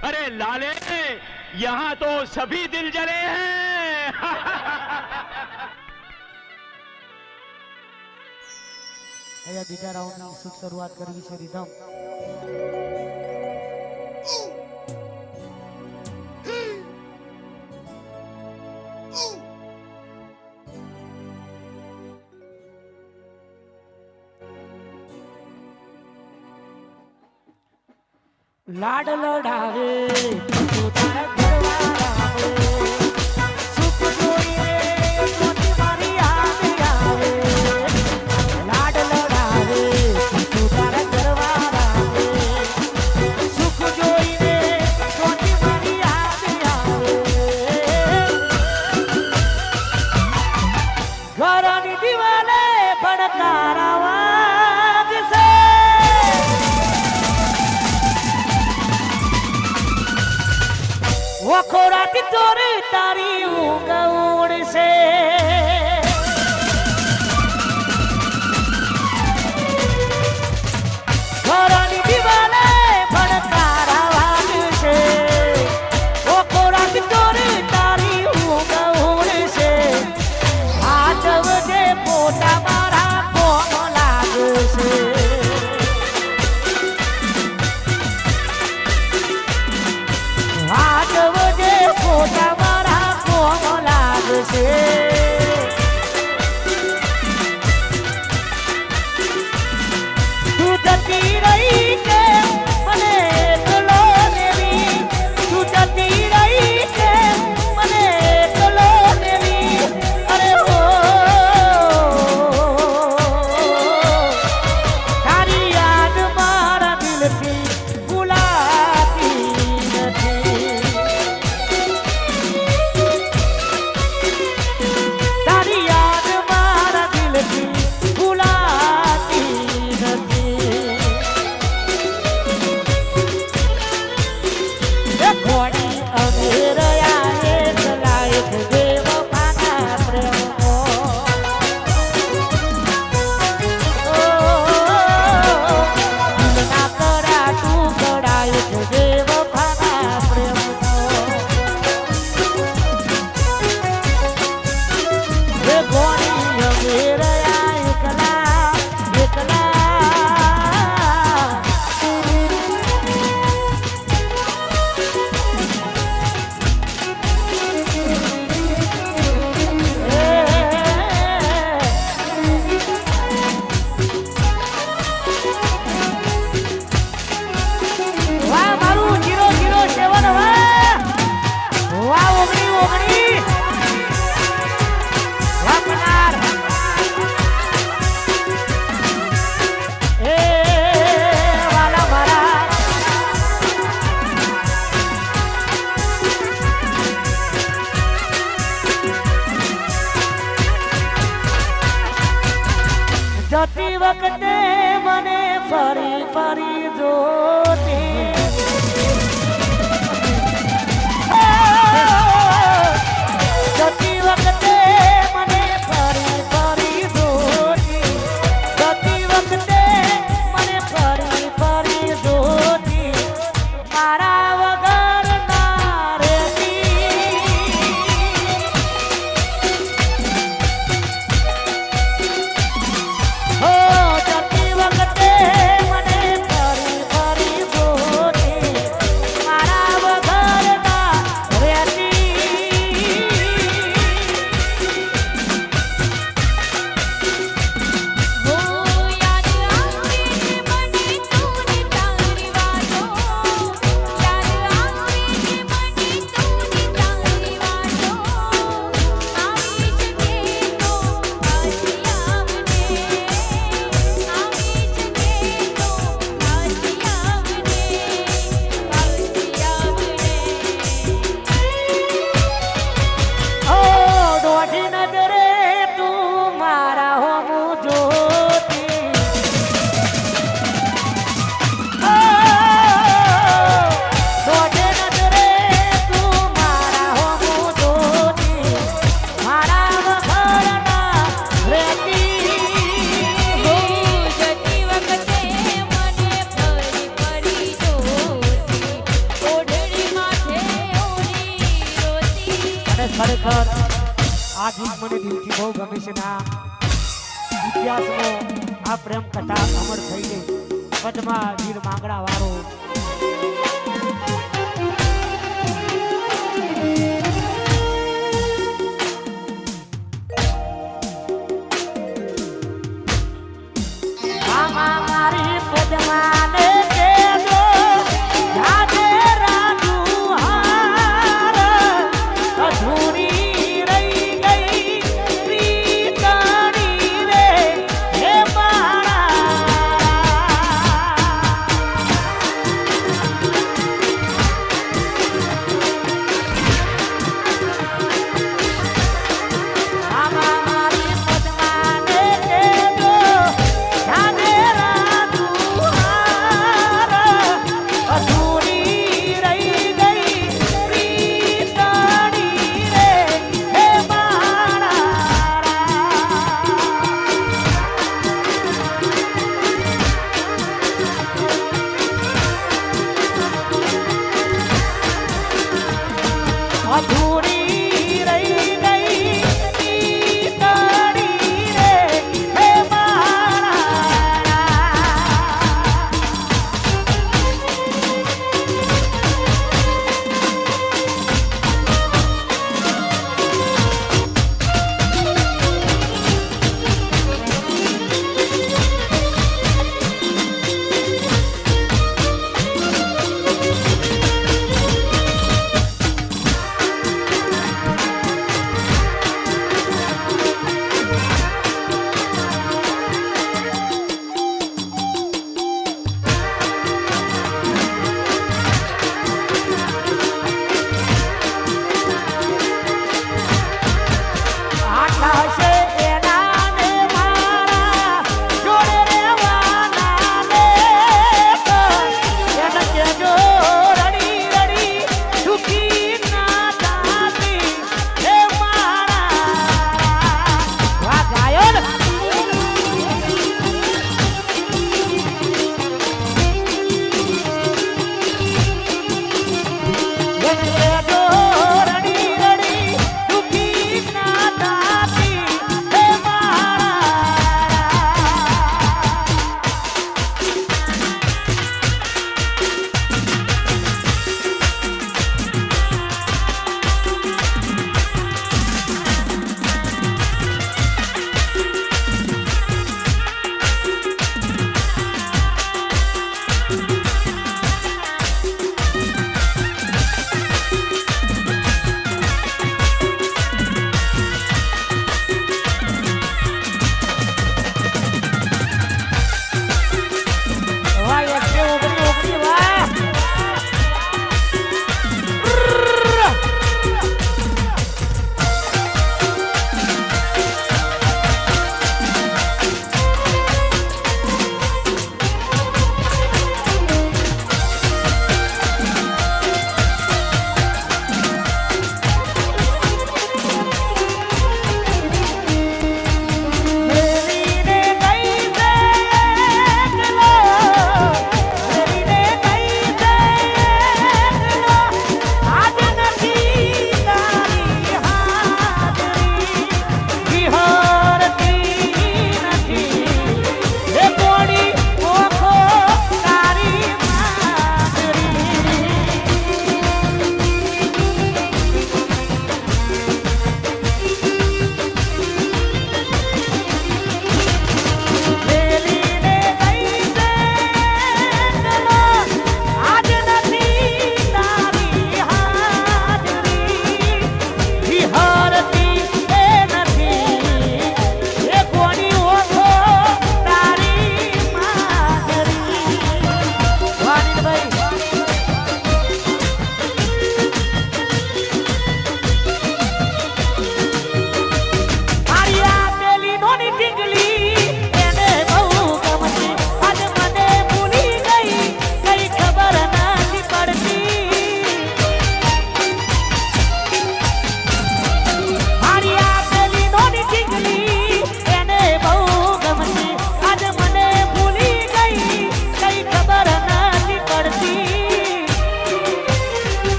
अरे लाले, यहां तो सभी दिल जले हैं। અહીંયા બીજા રાઉન્ડની શુભ શરૂઆત કરવી છે રીધમ. લાડ લડાવે. તો তোরে তার você. body પ્રેમ કથા અમર થઈ ગઈ. કચ્છમાં વીર માંગડા વાળો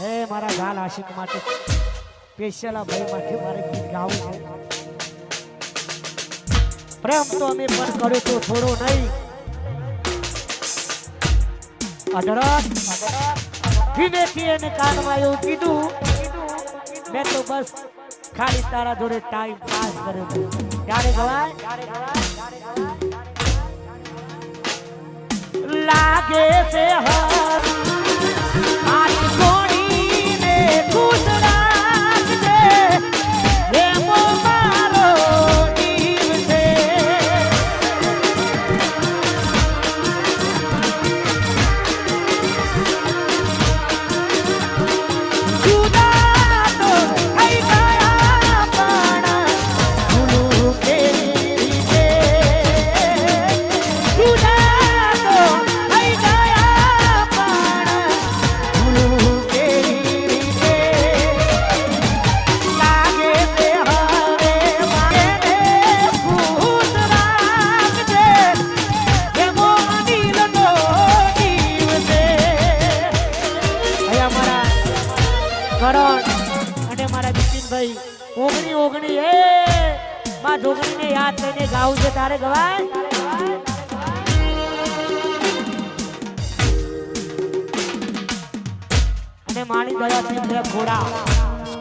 હે મારા ગાલ આશિક માટે સ્પેશિયલ આ ભાઈ માટે મારે ગીત ગાવું છે. પ્રેમ તો અમે પણ કર્યો તો, થોડો નહીં. અઢળક વિવેકી એને કાનમાં એવું કીધું. મેં તો બસ ખાલી તારા જોડે ટાઈમ પાસ કર્યો. ત્યારે ગવાય ત્યારે ગવાય? લાગે છે હાર મારી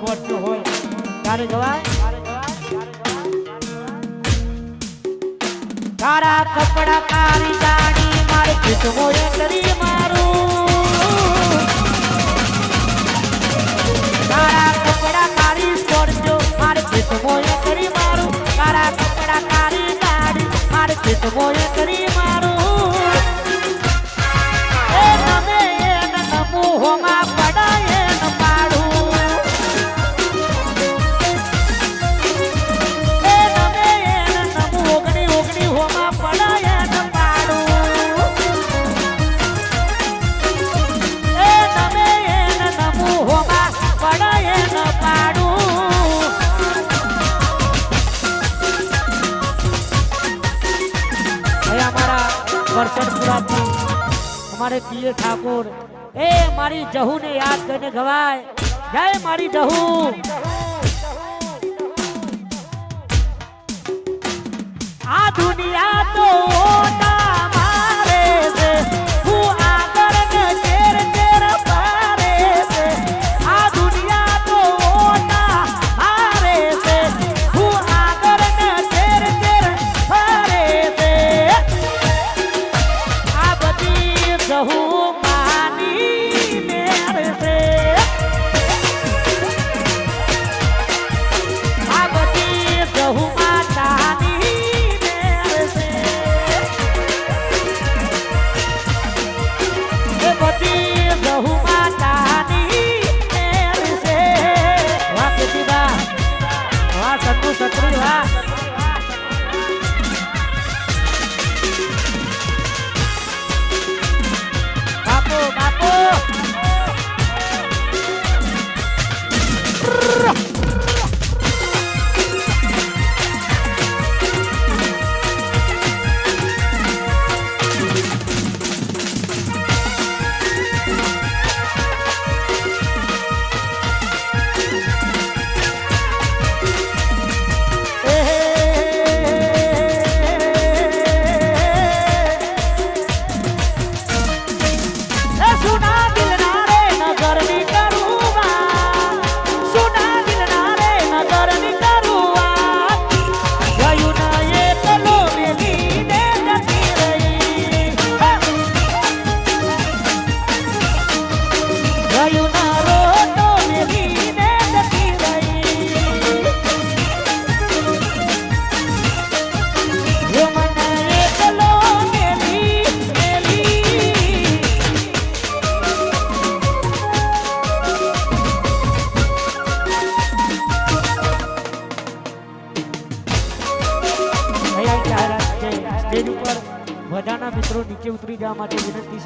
સ્કોર્પિયો હોય. તારે ગવાય તારા કપડા તારી જાણી મારે એ કરી મારું. તારા કપડા કાઢી છોડજો મારે ચિતમો કરી મારું. તારા કપડા તારી દાડી મારે ચિતમો કરી વરસદપુરાથી અમારે પીએ ઠાકોર. એ મારી જહુને યાદ કરીને ગવાય. જય મારી જહુ. આ દુનિયા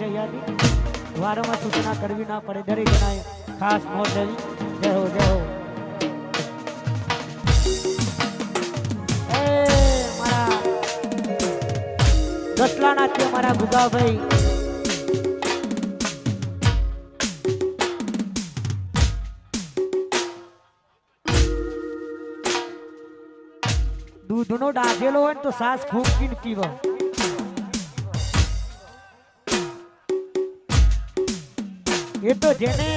છે યાદી વારંવાર સૂચના કરવી ના પડે, દરેક જણાએ ખાસ મોટ જય હો જય હો. દસલાના છે મારા ભુગાભાઈ. દૂધનો ડાઘેલો હોય ને તો સાસ ફૂંકીને પીવા. જેને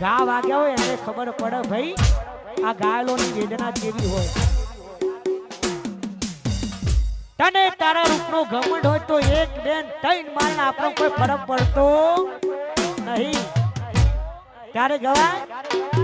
ઘા વાગ્યા હોય એને ખબર પડે ભાઈ, આ ઘાયલોની વેદના કેવી હોય. તને તારા રૂપનો ઘમંડ હોય તો એક બેન ત્રણ માલ આપણો કોઈ ફરક પડતો નહીં. ત્યારે જવાય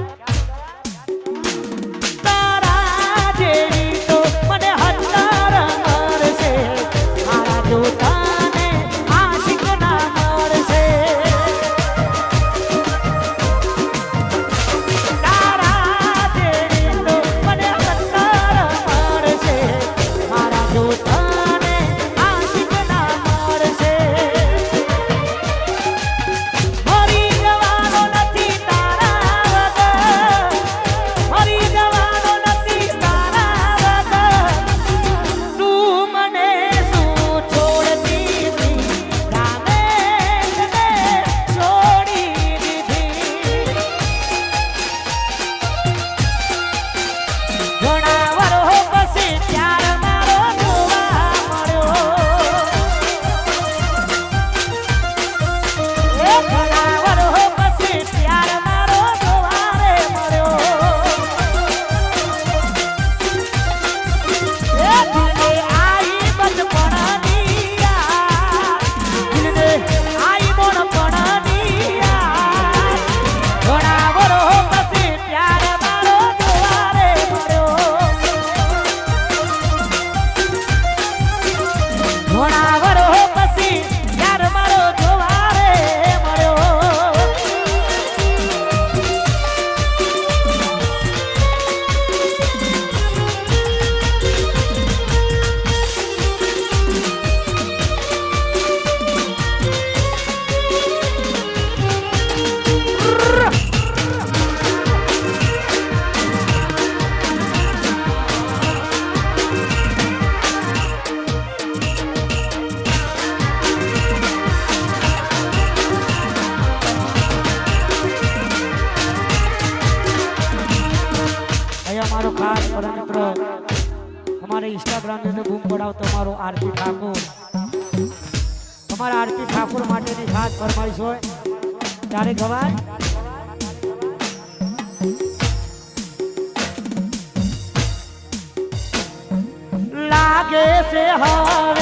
લાગે છે હા